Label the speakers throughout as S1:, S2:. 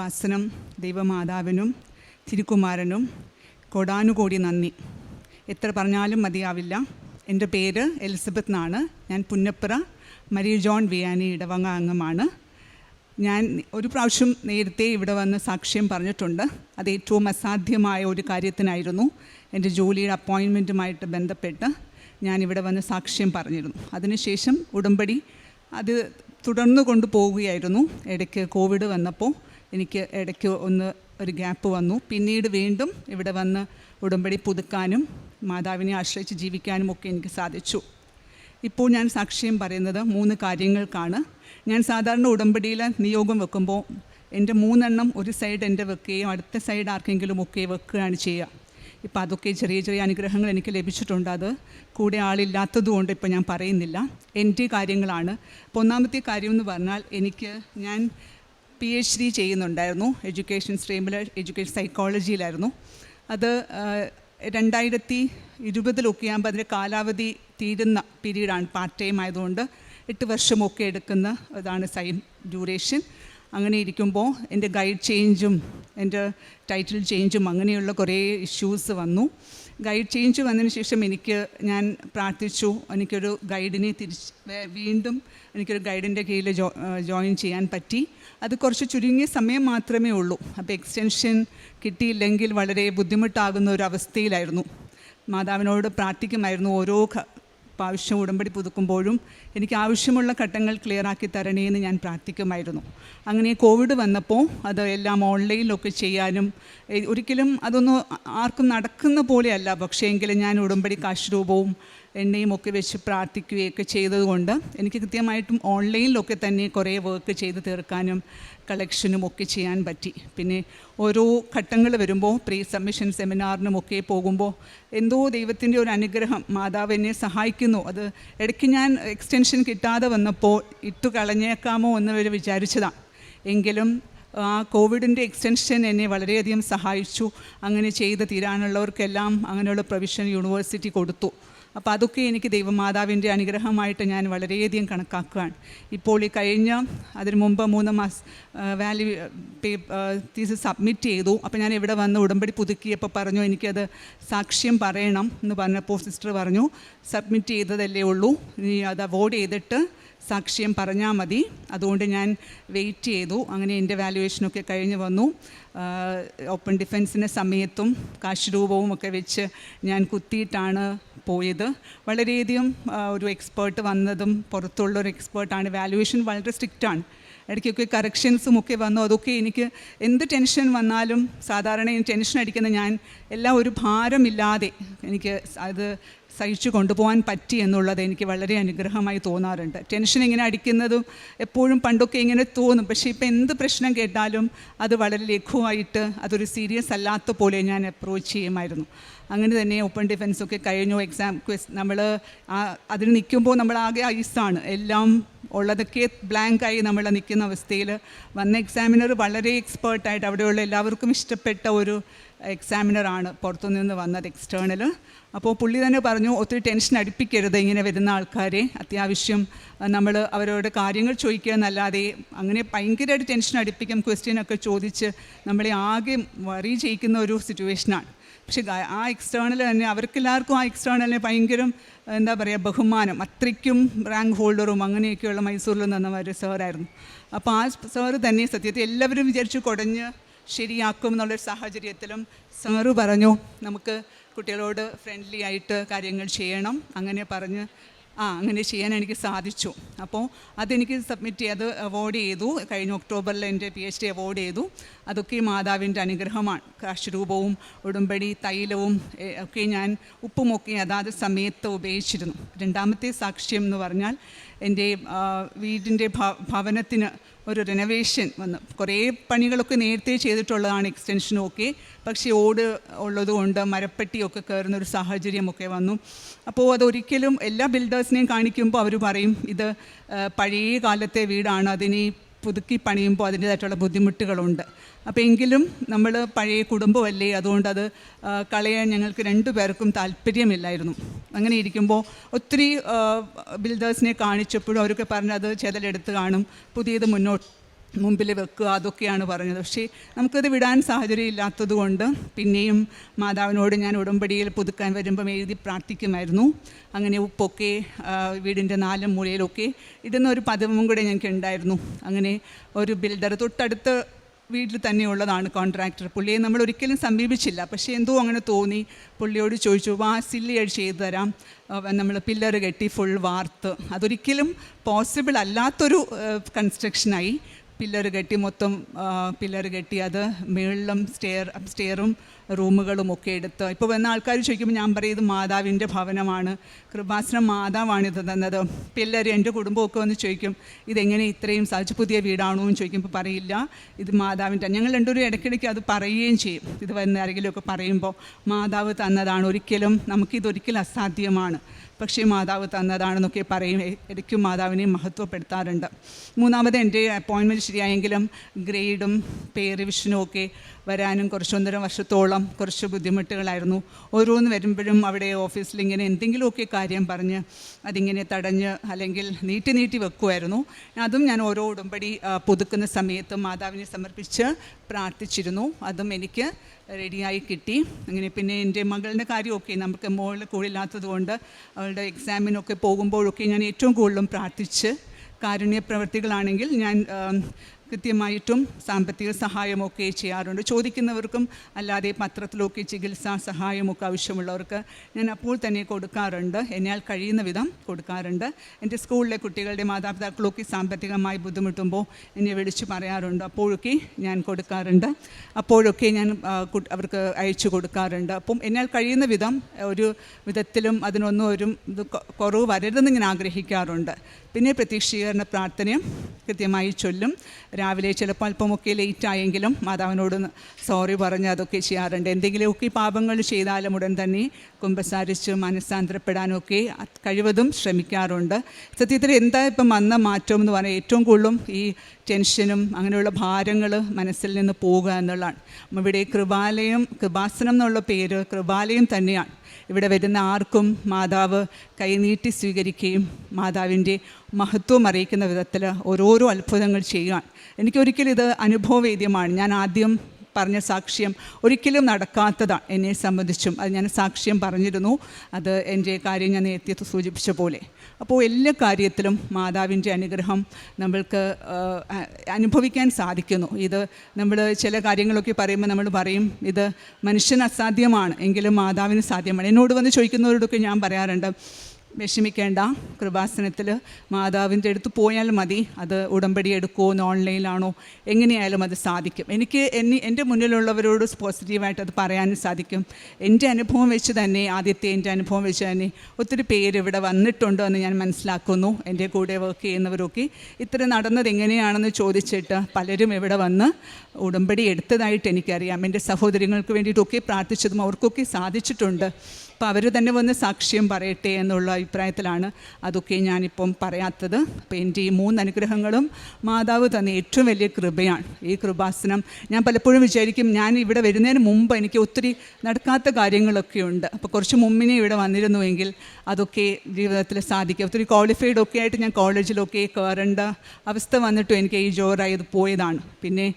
S1: കൃപാസനം ദൈവമാതാവിനും തിരുക്കുമാരനും കോടാനുകോടി നന്ദി. എത്ര പറഞ്ഞാലും മതിയാവില്ല. എന്റെ പേര് എലിസബത്ത് എന്നാണ്. ഞാൻ പുന്നപ്പുറ മരിയ ജോൺ വിയാനി ഇടവങ്ങ അംഗമാണ്. ഞാൻ ഒരു പ്രാവശ്യം നേരത്തെ ഇവിടെ വന്ന് സാക്ഷ്യം പറഞ്ഞിട്ടുണ്ട്. അത് ഏറ്റവും അസാധ്യമായ ഒരു കാര്യത്തിനായിരുന്നു. എന്റെ ജോലിയുടെ അപ്പോയിൻമെന്റുമായിട്ട് ബന്ധപ്പെട്ട് ഞാൻ ഞാനിവിടെ വന്ന് സാക്ഷ്യം പറഞ്ഞിരുന്നു. അതിനുശേഷം ഉടമ്പടി അത് തുടർന്നു കൊണ്ടുപോവുകയായിരുന്നു ഇടയ്ക്ക് കോവിഡ് വന്നപ്പോൾ എനിക്ക് ഇടയ്ക്ക് ഒന്ന് ഒരു ഗ്യാപ്പ് വന്നു. പിന്നീട് വീണ്ടും ഇവിടെ വന്ന് ഉടമ്പടി പുതുക്കാനും മാതാവിനെ ആശ്രയിച്ച് ജീവിക്കാനും ഒക്കെ എനിക്ക് സാധിച്ചു. ഇപ്പോൾ ഞാൻ സാക്ഷ്യം പറയുന്നത് മൂന്ന് കാര്യങ്ങൾക്കാണ്. ഞാൻ സാധാരണ ഉടമ്പടിയിൽ നിയോഗം വെക്കുമ്പോൾ എന്റെ മൂന്നെണ്ണം ഒരു സൈഡ് എന്റെ വെക്കുകയും അടുത്ത സൈഡ് ആർക്കെങ്കിലും ഒക്കെ വെക്കുകയാണ് ചെയ്യുക. ഇപ്പോൾ അതൊക്കെ ചെറിയ ചെറിയ അനുഗ്രഹങ്ങൾ എനിക്ക് ലഭിച്ചിട്ടുണ്ട്. അത് കൂടെ ആളില്ലാത്തതുകൊണ്ട് ഇപ്പോൾ ഞാൻ പറയുന്നില്ല. എന്റെ കാര്യങ്ങളാണ്. അപ്പോൾ ഒന്നാമത്തെ കാര്യം എന്ന് പറഞ്ഞാൽ എനിക്ക് ഞാൻ പി എച്ച് ഡി ചെയ്യുന്നുണ്ടായിരുന്നു. എഡ്യൂക്കേഷൻ സ്ട്രീമിൽ എഡ്യൂക്കേഷൻ സൈക്കോളജിയിലായിരുന്നു അത് രണ്ടായിരത്തി ഇരുപതിലൊക്കെ ആകുമ്പോൾ അതിന്റെ കാലാവധി തീരുന്ന പീരീഡാണ്. പാർട്ട് ടൈം ആയതുകൊണ്ട് എട്ട് വർഷമൊക്കെ എടുക്കുന്ന ഇതാണ് സൈം ഡ്യൂറേഷൻ. അങ്ങനെ ഇരിക്കുമ്പോൾ എന്റെ ഗൈഡ് ചേഞ്ചും എന്റെ ടൈറ്റിൽ ചേഞ്ചും അങ്ങനെയുള്ള കുറേ ഇഷ്യൂസ് വന്നു. ഗൈഡ് ചേഞ്ച് വന്നതിന് ശേഷം എനിക്ക് ഞാൻ പ്രാർത്ഥിച്ചു. എനിക്കൊരു ഗൈഡിനെ തിരിച്ച് വീണ്ടും എനിക്കൊരു ഗൈഡിന്റെ കീഴിൽ ജോ ജോയിൻ ചെയ്യാൻ പറ്റി. അത് കുറച്ച് ചുരുങ്ങിയ സമയം മാത്രമേ ഉള്ളൂ. അപ്പോൾ എക്സ്റ്റൻഷൻ കിട്ടിയില്ലെങ്കിൽ വളരെ ബുദ്ധിമുട്ടാകുന്ന ഒരു അവസ്ഥയിലായിരുന്നു. മാതാവിനോട് പ്രാർത്ഥിക്കുമായിരുന്നു ഓരോ പ്രാവശ്യം ഉടമ്പടി പുതുക്കുമ്പോഴും എനിക്ക് ആവശ്യമുള്ള ഘട്ടങ്ങൾ ക്ലിയറാക്കി തരണേ എന്ന് ഞാൻ പ്രാർത്ഥിക്കുമായിരുന്നു. അങ്ങനെ കോവിഡ് വന്നപ്പോൾ അത് എല്ലാം ഓൺലൈനിലൊക്കെ ചെയ്യാനും ഒരിക്കലും അതൊന്നും ആർക്കും നടക്കുന്ന പോലെയല്ല. പക്ഷേ എങ്കിലും ഞാൻ ഉടമ്പടി കാശ് രൂപവും എണ്ണയും ഒക്കെ വെച്ച് പ്രാർത്ഥിക്കുകയൊക്കെ ചെയ്തതുകൊണ്ട് എനിക്ക് കൃത്യമായിട്ടും ഓൺലൈനിലൊക്കെ തന്നെ കുറേ വർക്ക് ചെയ്ത് തീർക്കാനും കളക്ഷനും ഒക്കെ ചെയ്യാൻ പറ്റി. പിന്നെ ഓരോ ഘട്ടങ്ങൾ വരുമ്പോൾ പ്രീ സബ്മിഷൻ സെമിനാറിനും ഒക്കെ പോകുമ്പോൾ എന്തോ ദൈവത്തിന്റെ ഒരു അനുഗ്രഹം മാതാവ് എന്നെ സഹായിക്കുന്നു. അത് ഇടയ്ക്ക് ഞാൻ എക്സ്റ്റൻഷൻ കിട്ടാതെ വന്നപ്പോൾ ഇട്ടു കളഞ്ഞേക്കാമോ എന്ന് വരെ വിചാരിച്ചതാണ് എങ്കിലും ആ കോവിഡിന്റെ എക്സ്റ്റൻഷൻ എന്നെ വളരെയധികം സഹായിച്ചു. അങ്ങനെ ചെയ്ത് തീരാനുള്ളവർക്കെല്ലാം അങ്ങനെയുള്ള പ്രൊവിഷൻ യൂണിവേഴ്സിറ്റി കൊടുത്തു. അപ്പോൾ അതൊക്കെ എനിക്ക് ദൈവമാതാവിന്റെ അനുഗ്രഹമായിട്ട് ഞാൻ വളരെയധികം കണക്കാക്കുകയാണ് ഇപ്പോൾ ഈ കഴിഞ്ഞ അതിന് മുമ്പ് മൂന്ന് മാസ് വാല്യൂ തീസ് സബ്മിറ്റ് ചെയ്തു. അപ്പോൾ ഞാൻ ഇവിടെ വന്ന് ഉടമ്പടി പുതുക്കിയപ്പോൾ പറഞ്ഞു എനിക്കത് സാക്ഷ്യം പറയണം എന്ന് പറഞ്ഞപ്പോൾ സിസ്റ്റർ പറഞ്ഞു സബ്മിറ്റ് ചെയ്തതല്ലേ ഉള്ളൂ. നീ അത് അവോയ്ഡ് ചെയ്തിട്ട് സാക്ഷ്യം പറഞ്ഞാൽ മതി. അതുകൊണ്ട് ഞാൻ വെയിറ്റ് ചെയ്തു. അങ്ങനെ എന്റെ വാല്യുവേഷനൊക്കെ കഴിഞ്ഞ് വന്നു. ഓപ്പൺ ഡിഫൻസിന്റെ സമയത്തും കാശ് രൂപവും ഒക്കെ വെച്ച് ഞാൻ കുത്തിയിട്ടാണ് പോയത്. വളരെയധികം ഒരു എക്സ്പേർട്ട് വന്നതും പുറത്തുള്ള ഒരു എക്സ്പേർട്ടാണ് വാല്യുവേഷൻ വളരെ സ്ട്രിക്റ്റാണ് ഇടയ്ക്കൊക്കെ കറക്ഷൻസും ഒക്കെ വന്നു. അതൊക്കെ എനിക്ക് എന്ത് ടെൻഷൻ വന്നാലും സാധാരണ ടെൻഷൻ അടിക്കുന്ന ഞാൻ എല്ലാം ഒരു ഭാരമില്ലാതെ എനിക്ക് അത് സഹിച്ചു കൊണ്ടുപോകാൻ പറ്റി എന്നുള്ളത് എനിക്ക് വളരെ അനുഗ്രഹമായി തോന്നാറുണ്ട്. ടെൻഷൻ ഇങ്ങനെ അടിക്കുന്നതും എപ്പോഴും പണ്ടൊക്കെ ഇങ്ങനെ തോന്നും. പക്ഷേ ഇപ്പം എന്ത് പ്രശ്നം കേട്ടാലും അത് വളരെ ലഘുവായിട്ട് അതൊരു സീരിയസ് അല്ലാത്ത പോലെ ഞാൻ അപ്രോച്ച് ചെയ്യുമായിരുന്നു. അങ്ങനെ തന്നെ ഓപ്പൺ ഡിഫൻസൊക്കെ കഴിഞ്ഞു. എക്സാം ക്വസ്റ്റ് നമ്മൾ അതിന് നിൽക്കുമ്പോൾ നമ്മൾ ആകെ ഐസാണ്. എല്ലാം ഉള്ളതൊക്കെ ബ്ലാങ്കായി നമ്മൾ നിൽക്കുന്ന അവസ്ഥയിൽ വന്ന എക്സാമിനർ വളരെ എക്സ്പേർട്ടായിട്ട് അവിടെയുള്ള എല്ലാവർക്കും ഇഷ്ടപ്പെട്ട ഒരു എക്സാമിനറാണ് പുറത്തുനിന്ന് വന്നത് എക്സ്റ്റേണൽ അപ്പോൾ പുള്ളി തന്നെ പറഞ്ഞു ഒത്തിരി ടെൻഷൻ അടുപ്പിക്കരുത് ഇങ്ങനെ വരുന്ന ആൾക്കാരെ. അത്യാവശ്യം നമ്മൾ അവരോട് കാര്യങ്ങൾ ചോദിക്കുക എന്നല്ലാതെ അങ്ങനെ ഭയങ്കരമായിട്ട് ടെൻഷൻ അടുപ്പിക്കും ക്വസ്റ്റ്യനൊക്കെ ചോദിച്ച് നമ്മളെ ആകെ വറി ചെയ്യിക്കുന്ന ഒരു സിറ്റുവേഷനാണ് പക്ഷേ ആ എക്സ്റ്റേണൽ തന്നെ അവർക്കെല്ലാവർക്കും ആ എക്സ്റ്റേണലിനെ ഭയങ്കര എന്താ പറയുക ബഹുമാനം. അത്രയ്ക്കും റാങ്ക് ഹോൾഡറും അങ്ങനെയൊക്കെയുള്ള മൈസൂരിൽ നിന്നവർ സാറായിരുന്നു അപ്പോൾ ആ സാറ് തന്നെ സത്യത്തിൽ എല്ലാവരും വിചാരിച്ചു കുടഞ്ഞ് ശരിയാക്കും എന്നുള്ളൊരു സാഹചര്യത്തിലും സാറ് പറഞ്ഞു നമുക്ക് കുട്ടികളോട് ഫ്രണ്ട്ലി ആയിട്ട് കാര്യങ്ങൾ ചെയ്യണം. അങ്ങനെ പറഞ്ഞ് ആ അങ്ങനെ ചെയ്യാൻ എനിക്ക് സാധിച്ചു. അപ്പോൾ അതെനിക്ക് സബ്മിറ്റ് ചെയ്ത് അവോർഡ് ചെയ്തു. കഴിഞ്ഞ ഒക്ടോബറിൽ എന്റെ പി എച്ച് ഡി അവാർഡ് ചെയ്തു. അതൊക്കെ മാതാവിന്റെ അനുഗ്രഹമാണ്. കാശുരൂപവും ഉടുമ്പടി തൈലവും ഒക്കെ ഞാൻ ഉപ്പുമൊക്കെ അതാത് സമയത്ത് ഉപയോഗിച്ചിരുന്നു. രണ്ടാമത്തെ സാക്ഷ്യം എന്ന് പറഞ്ഞാൽ എന്റെ വീടിന്റെ ഭവനത്തിന് ഒരു റിനോവേഷൻ വന്നു. കുറേ പണികളൊക്കെ നേരത്തെ ചെയ്തിട്ടുള്ളതാണ് എക്സ്റ്റൻഷനും ഒക്കെ. പക്ഷേ ഓട് ഉള്ളതുകൊണ്ട് മരപ്പെട്ടിയൊക്കെ കയറുന്ന ഒരു സാഹചര്യമൊക്കെ വന്നു. അപ്പോൾ അതൊരിക്കലും എല്ലാ ബിൽഡേഴ്സിനെയും കാണിക്കുമ്പോൾ അവർ പറയും ഇത് പഴയ കാലത്തെ വീടാണ് അതിനെ പുതുക്കി പണിയുമ്പോൾ അതിന്റേതായിട്ടുള്ള ബുദ്ധിമുട്ടുകളുണ്ട്. അപ്പോൾ എങ്കിലും നമ്മൾ പഴയ കുടുംബമല്ലേ അതുകൊണ്ട് അത് കളയാൻ ഞങ്ങൾക്ക് രണ്ടു പേർക്കും താല്പര്യമില്ലായിരുന്നു. അങ്ങനെ ഇരിക്കുമ്പോൾ ഒത്തിരി ബിൽഡേഴ്സിനെ കാണിച്ചപ്പോഴും അവരൊക്കെ പറഞ്ഞത് ചെതലെടുത്ത് കാണും പുതിയത് മുന്നോട്ട് മുമ്പിൽ വെക്കുക അതൊക്കെയാണ് പറഞ്ഞത്. പക്ഷേ നമുക്കത് വിടാൻ സാഹചര്യം ഇല്ലാത്തത് കൊണ്ട് പിന്നെയും മാതാവിനോട് ഞാൻ ഉടമ്പടിയിൽ പുതുക്കാൻ വരുമ്പം എഴുതി പ്രാർത്ഥിക്കുമായിരുന്നു. അങ്ങനെ ഉപ്പൊക്കെ വീടിന്റെ നാലും മൂലയിലൊക്കെ ഇടുന്ന ഒരു പതിവും കൂടെ ഞങ്ങൾക്ക് ഉണ്ടായിരുന്നു അങ്ങനെ ഒരു ബിൽഡർ തൊട്ടടുത്ത് വീട്ടിൽ തന്നെയുള്ളതാണ് കോൺട്രാക്ടർ. പുള്ളിയെ നമ്മൾ ഒരിക്കലും സമീപിച്ചില്ല. പക്ഷേ എന്തോ അങ്ങനെ തോന്നി. പുള്ളിയോട് ചോദിച്ചു വാ സില്ലി അടി ചെയ്തു തരാം. നമ്മൾ പില്ലർ കെട്ടി ഫുൾ വാർത്ത്. അതൊരിക്കലും പോസിബിൾ അല്ലാത്തൊരു കൺസ്ട്രക്ഷനായി പില്ലർ കെട്ടി മൊത്തം പില്ലർ കെട്ടി അത് മുകളിലും സ്റ്റെയർ സ്റ്റെയറും റൂമുകളും ഒക്കെ എടുത്ത്. ഇപ്പോൾ വന്ന ആൾക്കാർ ചോദിക്കുമ്പോൾ ഞാൻ പറയും ഇത് മാതാവിന്റെ ഭവനമാണ്. കൃപാസനം മാതാവാണിത് തന്നത്. പില്ലർ എന്റെ കുടുംബമൊക്കെ വന്ന് ചോദിക്കും ഇതെങ്ങനെ ഇത്രയും സാധിച്ചു? പുതിയ വീടാണോ? എന്ന് ചോദിക്കുമ്പോൾ പറയില്ല. ഇത് മാതാവിന്റെ ഞങ്ങൾ രണ്ടുപേരും ഇടയ്ക്കിടയ്ക്ക് അത് പറയുകയും ചെയ്യും. ഇത് വന്ന് ആരെങ്കിലുമൊക്കെ പറയുമ്പോൾ മാതാവ് തന്നതാണ്. ഒരിക്കലും നമുക്കിതൊരിക്കലും അസാധ്യമാണ്. പക്ഷേ മാതാവ് തന്നതാണെന്നൊക്കെ പറയും ഇടയ്ക്കും മാതാവിനെ മഹത്വപ്പെടുത്താറുണ്ട്. മൂന്നാമത് എന്റെ അപ്പോയിൻമെന്റ് ശരിയായെങ്കിലും ഗ്രേഡും പേ റിവിഷനും ഒക്കെ വരാനും കുറച്ചൊന്നര വർഷത്തോളം കുറച്ച് ബുദ്ധിമുട്ടുകളായിരുന്നു. ഓരോന്ന് വരുമ്പോഴും അവിടെ ഓഫീസിൽ ഇങ്ങനെ എന്തെങ്കിലുമൊക്കെ കാര്യം പറഞ്ഞ് അതിങ്ങനെ തടഞ്ഞ് അല്ലെങ്കിൽ നീട്ടി നീട്ടി വെക്കുമായിരുന്നു അതും ഞാൻ ഓരോ ഉടമ്പടി പുതുക്കുന്ന സമയത്ത് മാതാവിനെ സമർപ്പിച്ച് പ്രാർത്ഥിച്ചിരുന്നു. അതും എനിക്ക് റെഡിയായി കിട്ടി. അങ്ങനെ പിന്നെ എന്റെ മകളുടെ കാര്യമൊക്കെ നമുക്ക് മോളിൽ കൂടില്ലാത്തത് കൊണ്ട് അവളുടെ എക്സാമിനൊക്കെ പോകുമ്പോഴൊക്കെ ഞാൻ ഏറ്റവും കൂടുതലും പ്രാർത്ഥിച്ച് കാരുണ്യ പ്രവർത്തികളാണെങ്കിൽ ഞാൻ കൃത്യമായിട്ടും സാമ്പത്തിക സഹായമൊക്കെ ചെയ്യാറുണ്ട്. ചോദിക്കുന്നവർക്കും അല്ലാതെ പത്രത്തിലൊക്കെ ചികിത്സാ സഹായമൊക്കെ ആവശ്യമുള്ളവർക്ക് ഞാൻ അപ്പോൾ തന്നെ കൊടുക്കാറുണ്ട്. എന്നാൽ കഴിയുന്ന വിധം കൊടുക്കാറുണ്ട്. എന്റെ സ്കൂളിലെ കുട്ടികളുടെ മാതാപിതാക്കളൊക്കെ സാമ്പത്തികമായി ബുദ്ധിമുട്ടുമ്പോൾ എന്നെ വിളിച്ച് പറയാറുണ്ട്. അപ്പോഴൊക്കെ ഞാൻ കൊടുക്കാറുണ്ട്. അപ്പോഴൊക്കെ ഞാൻ അവർക്ക് അയച്ചു കൊടുക്കാറുണ്ട്. അപ്പം എന്നാൽ കഴിയുന്ന വിധം ഒരു വിധത്തിലും അതിനൊന്നും ഒരു കുറവ് വരരുതെന്ന് ഞാൻ ആഗ്രഹിക്കാറുണ്ട്. പിന്നെ പ്രതീക്ഷീകരണ പ്രാർത്ഥനയും കൃത്യമായി ചൊല്ലും. രാവിലെ ചിലപ്പോൾ അല്പമൊക്കെ ലേറ്റായെങ്കിലും മാതാവിനോട് സോറി പറഞ്ഞ് അതൊക്കെ ചെയ്യാറുണ്ട്. എന്തെങ്കിലുമൊക്കെ പാപങ്ങൾ ചെയ്താലും ഉടൻ തന്നെ കുമ്പസാരിച്ച് മനസ്സാന്തരപ്പെടാനൊക്കെ കഴിവതും ശ്രമിക്കാറുണ്ട്. സത്യത്തിൽ എന്താ ഇപ്പം വന്ന മാറ്റം എന്ന് പറഞ്ഞാൽ ഏറ്റവും കൂടുതലും ഈ ടെൻഷനും അങ്ങനെയുള്ള ഭാരങ്ങൾ മനസ്സിൽ നിന്ന് പോകുക എന്നുള്ളതാണ്. ഇവിടെ കൃപാലയം കൃപാസനം എന്നുള്ള പേര് കൃപാലയം തന്നെയാണ്. ഇവിടെ വരുന്ന ആർക്കും മാതാവ് കൈനീട്ടി സ്വീകരിക്കുകയും മാതാവിന്റെ മഹത്വം അറിയിക്കുന്ന വിധത്തിൽ ഓരോരോ അത്ഭുതങ്ങൾ ചെയ്യുവാൻ. എനിക്കൊരിക്കലും ഇത് അനുഭവവേദ്യമാണ്. ഞാൻ ആദ്യം പറഞ്ഞ സാക്ഷ്യം ഒരിക്കലും നടക്കാത്തതാണ് എന്നെ സംബന്ധിച്ചും. അത് ഞാൻ സാക്ഷ്യം പറഞ്ഞിരുന്നു. അത് എന്റെ കാര്യം ഞാൻ നേരത്തെ സൂചിപ്പിച്ച പോലെ. അപ്പോൾ എല്ലാ കാര്യത്തിലും മാതാവിന്റെ അനുഗ്രഹം നമ്മൾക്ക് അനുഭവിക്കാൻ സാധിക്കുന്നു. ഇത് നമ്മൾ ചില കാര്യങ്ങളൊക്കെ പറയുമ്പോൾ നമ്മൾ പറയും ഇത് മനുഷ്യന് അസാധ്യമാണ് എങ്കിലും മാതാവിന് സാധ്യമാണ്. എന്നോട് വന്ന് ചോദിക്കുന്നവരോടൊക്കെ ഞാൻ പറയാറുണ്ട് വിഷമിക്കേണ്ട. കൃപാസനത്തിൽ മാതാവിന്റെ അടുത്ത് പോയാൽ മതി. അത് ഉടമ്പടി എടുക്കുമോ ഓൺലൈനിലാണോ എങ്ങനെയായാലും അത് സാധിക്കും. എനിക്ക് എന്നെ എന്റെ മുന്നിലുള്ളവരോട് പോസിറ്റീവായിട്ട് അത് പറയാനും സാധിക്കും. എന്റെ അനുഭവം വെച്ച് തന്നെ ആദ്യത്തെ എന്റെ അനുഭവം വെച്ച് തന്നെ ഒത്തിരി പേര് ഇവിടെ വന്നിട്ടുണ്ടോ എന്ന് ഞാൻ മനസ്സിലാക്കുന്നു. എന്റെ കൂടെ വർക്ക് ചെയ്യുന്നവരൊക്കെ. ഇത്ര നടന്നത് എങ്ങനെയാണെന്ന് ചോദിച്ചിട്ട് പലരും ഇവിടെ വന്ന് ഉടമ്പടി എടുത്തതായിട്ട് എനിക്കറിയാം. എന്റെ സഹോദരങ്ങൾക്ക് വേണ്ടിയിട്ടൊക്കെ പ്രാർത്ഥിച്ചതും അവർക്കൊക്കെ സാധിച്ചിട്ടുണ്ട്. അപ്പോൾ അവർ തന്നെ വന്ന് സാക്ഷ്യം പറയട്ടെ എന്നുള്ള അഭിപ്രായത്തിലാണ് അതൊക്കെ ഞാനിപ്പം പറയാത്തത്. അപ്പോൾ എന്റെ ഈ മൂന്ന് അനുഗ്രഹങ്ങളും മാതാവ് തന്ന ഏറ്റവും വലിയ കൃപയാണ്. ഈ കൃപാസനം ഞാൻ പലപ്പോഴും വിചാരിക്കും ഞാൻ ഇവിടെ വരുന്നതിന് മുമ്പ് എനിക്ക് ഒത്തിരി നടക്കാത്ത കാര്യങ്ങളൊക്കെ ഉണ്ട്. അപ്പോൾ കുറച്ച് മുമ്പിനെ ഇവിടെ വന്നിരുന്നുവെങ്കിൽ അതൊക്കെ ജീവിതത്തിൽ സാധിക്കും. ഒത്തിരി ക്വാളിഫൈഡ് ഒക്കെ ആയിട്ട് ഞാൻ കോളേജിലൊക്കെ കയറേണ്ട അവസ്ഥ വന്നിട്ടും എനിക്ക് ഈ ജോറായത് പോയതാണ്. പിന്നെ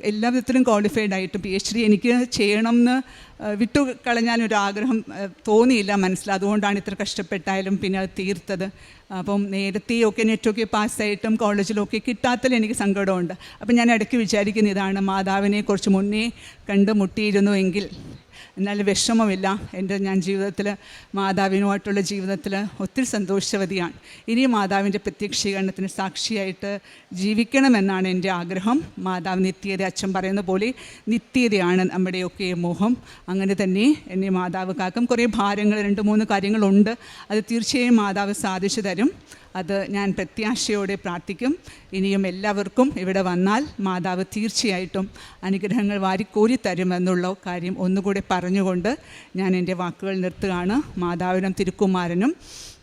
S1: എല്ലാ വിധത്തിലും ക്വാളിഫൈഡ് ആയിട്ട് പി എച്ച് ഡി എനിക്ക് ചെയ്യണം എന്ന് ആ, വിട്ടു കളഞ്ഞാലൊരാഗ്രഹം തോന്നിയില്ല മനസ്സിൽ. അതുകൊണ്ടാണ് ഇത്ര കഷ്ടപ്പെട്ടായാലും പിന്നെ അത് തീർത്തത്. അപ്പം നേരത്തെയൊക്കെ നെറ്റൊക്കെ പാസ്സായിട്ടും കോളേജിലൊക്കെ കിട്ടാത്തതിൽ എനിക്ക് സങ്കടമുണ്ട്. അപ്പം ഞാൻ ഇടയ്ക്ക് വിചാരിക്കുന്ന ഇതാണ്. മാതാവിനെ കുറച്ച് മുന്നേ കണ്ടുമുട്ടിയിരുന്നു എങ്കിൽ എന്നാൽ വിഷമമില്ല. എന്റെ ഞാൻ ജീവിതത്തിൽ മാതാവിനുമായിട്ടുള്ള ജീവിതത്തിൽ ഒത്തിരി സന്തോഷവതിയാണ്. ഇനി മാതാവിന്റെ പ്രത്യക്ഷീകരണത്തിന് സാക്ഷിയായിട്ട് ജീവിക്കണമെന്നാണ് എന്റെ ആഗ്രഹം. മാതാവ് നിത്യത അച്ഛൻ പറയുന്ന പോലെ നിത്യതയാണ് നമ്മുടെയൊക്കെ മോഹം. അങ്ങനെ തന്നെ എന്നെ മാതാവ് കാക്കും. കുറേ ഭാരങ്ങൾ രണ്ട് മൂന്ന് കാര്യങ്ങളുണ്ട്. അത് തീർച്ചയായും മാതാവ് സാധിച്ചു തരും. അത് ഞാൻ പ്രത്യാശയോടെ പ്രാർത്ഥിക്കും. ഇനിയും എല്ലാവർക്കും ഇവിടെ വന്നാൽ മാതാവ് തീർച്ചയായിട്ടും അനുഗ്രഹങ്ങൾ വാരിക്കോരി തരുമെന്നുള്ള കാര്യം ഒന്നുകൂടെ പറഞ്ഞുകൊണ്ട് ഞാൻ എന്റെ വാക്കുകൾ നിർത്തുകയാണ്. മാതാവിനും തിരുക്കുമാരനും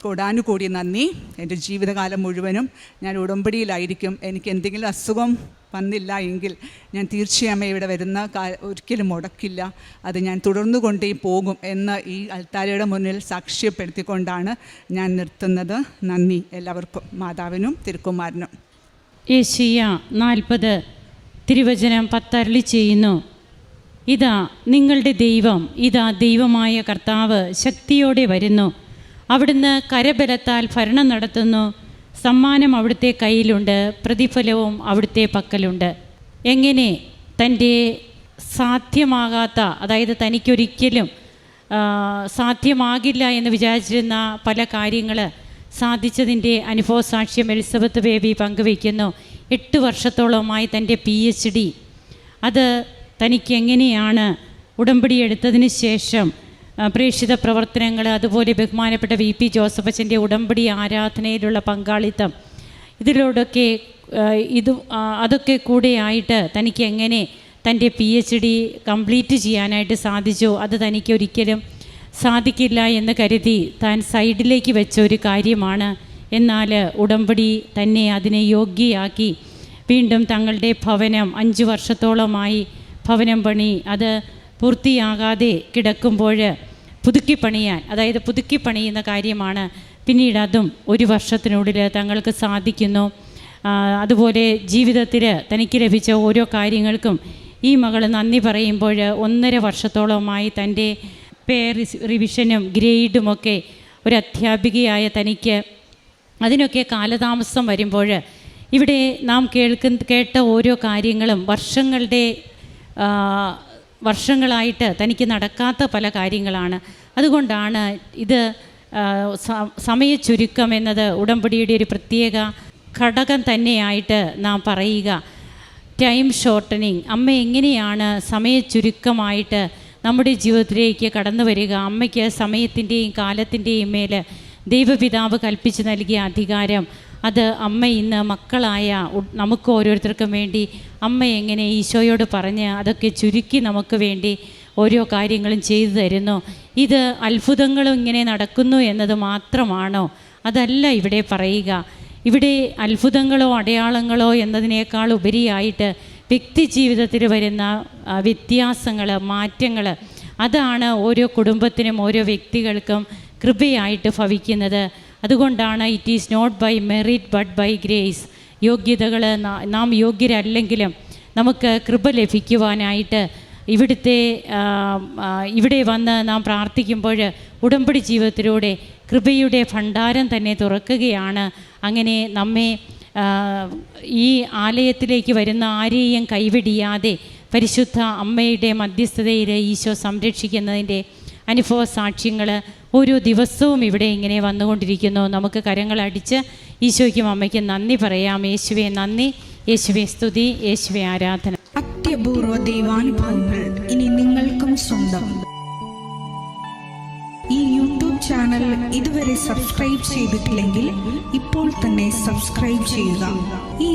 S1: കോടാനുകൂടി നന്ദി. എന്റെ ജീവിതകാലം മുഴുവനും ഞാൻ ഉടമ്പടിയിലായിരിക്കും. എനിക്ക് എന്തെങ്കിലും അസുഖം വന്നില്ല എങ്കിൽ ഞാൻ തീർച്ചയായും ഇവിടെ വരുന്ന ഒരിക്കലും മുടക്കില്ല. അത് ഞാൻ തുടർന്നു കൊണ്ടേ പോകും എന്ന് ഈ അൽത്താരയുടെ മുന്നിൽ സാക്ഷ്യപ്പെടുത്തിക്കൊണ്ടാണ് ഞാൻ നിർത്തുന്നത്. നന്ദി എല്ലാവർക്കും മാതാവിനും തിരുക്കുമാരനും.
S2: ഏഷ്യ നാൽപ്പത് തിരുവചനം പത്തരളി ചെയ്യുന്നു. ഇതാ നിങ്ങളുടെ ദൈവം ഇതാ ദൈവമായ കർത്താവ് ശക്തിയോടെ വരുന്നു. അവിടുന്ന് കരബലത്താൽ ഭരണം നടത്തുന്നു. സമ്മാനം അവിടുത്തെ കയ്യിലുണ്ട്. പ്രതിഫലവും അവിടുത്തെ പക്കലുണ്ട്. എങ്ങനെ തന്റെ സാധ്യമാകാത്ത അതായത് തനിക്കൊരിക്കലും സാധ്യമാകില്ല എന്ന് വിചാരിച്ചിരുന്ന പല കാര്യങ്ങൾ സാധിച്ചതിന്റെ അനുഭവ സാക്ഷ്യം എലിസബത്ത് ബേബി പങ്കുവയ്ക്കുന്നു. എട്ട് വർഷത്തോളമായി തന്റെ പി എച്ച് ഡി അത് തനിക്ക് എങ്ങനെയാണ് ഉടമ്പടി എടുത്തതിന് ശേഷം പ്രേക്ഷിത പ്രവർത്തനങ്ങൾ അതുപോലെ ബഹുമാനപ്പെട്ട വി പി ജോസഫച്ചന്റെ ഉടമ്പടി ആരാധനയിലുള്ള പങ്കാളിത്തം ഇതിലൂടെയൊക്കെ ഇത് അതൊക്കെ കൂടെയായിട്ട് തനിക്ക് എങ്ങനെ തന്റെ പി എച്ച് ഡി കംപ്ലീറ്റ് ചെയ്യാനായിട്ട് സാധിച്ചു അത് തനിക്ക് ഒരിക്കലും സാധിക്കില്ല എന്ന് കരുതി താൻ സൈഡിലേക്ക് വെച്ച ഒരു കാര്യമാണ്. എന്നാൽ ഉടമ്പടി തന്നെ അതിനെ യോഗ്യയാക്കി വീണ്ടും തങ്ങളുടെ ഭവനം അഞ്ച് വർഷത്തോളമായി ഭവനം പണി അത് പൂർത്തിയാകാതെ കിടക്കുമ്പോൾ പുതുക്കി പണിയാൻ അതായത് പുതുക്കി പണിയുന്ന കാര്യമാണ്. പിന്നീട് അതും ഒരു വർഷത്തിനുള്ളിൽ തങ്ങൾക്ക് സാധിക്കുന്നു. അതുപോലെ ജീവിതത്തിൽ തനിക്ക് ലഭിച്ച ഓരോ കാര്യങ്ങൾക്കും ഈ മകൾ നന്ദി പറയുമ്പോൾ ഒന്നര വർഷത്തോളമായി തന്റെ പേർ റിവിഷനും ഗ്രേഡുമൊക്കെ ഒരു അധ്യാപികയായ തനിക്ക്. അതിനൊക്കെ കാലതാമസം വരുമ്പോൾ ഇവിടെ നാം കേൾക്കുന്ന കേട്ട ഓരോ കാര്യങ്ങളും വർഷങ്ങളുടെ വർഷങ്ങളായിട്ട് തനിക്ക് നടക്കാത്ത പല കാര്യങ്ങളാണ്. അതുകൊണ്ടാണ് ഇത് സമയ ചുരുക്കം സമയച്ചുരുക്കം എന്നത് ഉടമ്പടിയുടെ ഒരു പ്രത്യേക ഘടകം തന്നെയായിട്ട് നാം പറയുക. ടൈം ഷോർട്ടനിങ് അമ്മ എങ്ങനെയാണ് സമയച്ചുരുക്കമായിട്ട് നമ്മുടെ ജീവിതത്തിലേക്ക് കടന്നു വരിക? അമ്മയ്ക്ക് സമയത്തിന്റെയും കാലത്തിന്റെയും മേൽ ദൈവപിതാവ് കൽപ്പിച്ചു നൽകിയ അധികാരം അത് അമ്മ ഇന്ന് മക്കളായ നമുക്ക് ഓരോരുത്തർക്കും വേണ്ടി അമ്മ എങ്ങനെ ഈശോയോട് പറഞ്ഞ് അതൊക്കെ ചുരുക്കി നമുക്ക് വേണ്ടി ഓരോ കാര്യങ്ങളും ചെയ്തു തരുന്നു. ഇത് അത്ഭുതങ്ങളും ഇങ്ങനെ നടക്കുന്നു എന്നത് മാത്രമാണോ? അതല്ല ഇവിടെ പറയുക. ഇവിടെ അത്ഭുതങ്ങളോ അടയാളങ്ങളോ എന്നതിനേക്കാൾ ഉപരിയായിട്ട് വ്യക്തി ജീവിതത്തിൽ വരുന്ന വ്യത്യാസങ്ങൾ മാറ്റങ്ങൾ അതാണ് ഓരോ കുടുംബത്തിനും ഓരോ വ്യക്തികൾക്കും കൃപയായിട്ട് ഭവിക്കുന്നത്. അതുകൊണ്ടാണ് it is not by merit but by grace യോഗ്യതകൾ നാം യോഗ്യരല്ലെങ്കിലും നമുക്ക് കൃപ ലഭിക്കുവാനായിട്ട് ഇവിടുത്തെ ഇവിടെ വന്ന് നാം പ്രാർത്ഥിക്കുമ്പോൾ ഉടമ്പടി ജീവിതത്തിലൂടെ കൃപയുടെ ഭണ്ഡാരം തന്നെ തുറക്കുകയാണ്. അങ്ങനെ നമ്മെ ഈ ആലയത്തിലേക്ക് വരുന്ന ആരെയും കൈവിടിയാതെ പരിശുദ്ധ അമ്മയുടെ മധ്യസ്ഥതയിൽ ഈശോ സംരക്ഷിക്കുന്നതിന്റെ അനുഭവ സാക്ഷ്യങ്ങൾ ഓരോ ദിവസവും ഇവിടെ ഇങ്ങനെ വന്നുകൊണ്ടിരിക്കുന്നു. നമുക്ക് കരങ്ങളടിച്ച് ഈശോയ്ക്കും അമ്മയ്ക്കും നന്ദി പറയാം. യേശുവെ നന്ദി. യേശുവെ സ്തുതി. യേശുവെ ആരാധന.
S3: അത്യപൂർവ ദൈവാനുഭവങ്ങൾ ഇനി നിങ്ങൾക്കും സ്വന്തം. ഈ യൂട്യൂബ് ചാനൽ ഇതുവരെ സബ്സ്ക്രൈബ് ചെയ്തിട്ടില്ലെങ്കിൽ ഇപ്പോൾ തന്നെ സബ്സ്ക്രൈബ് ചെയ്യുക. ഈ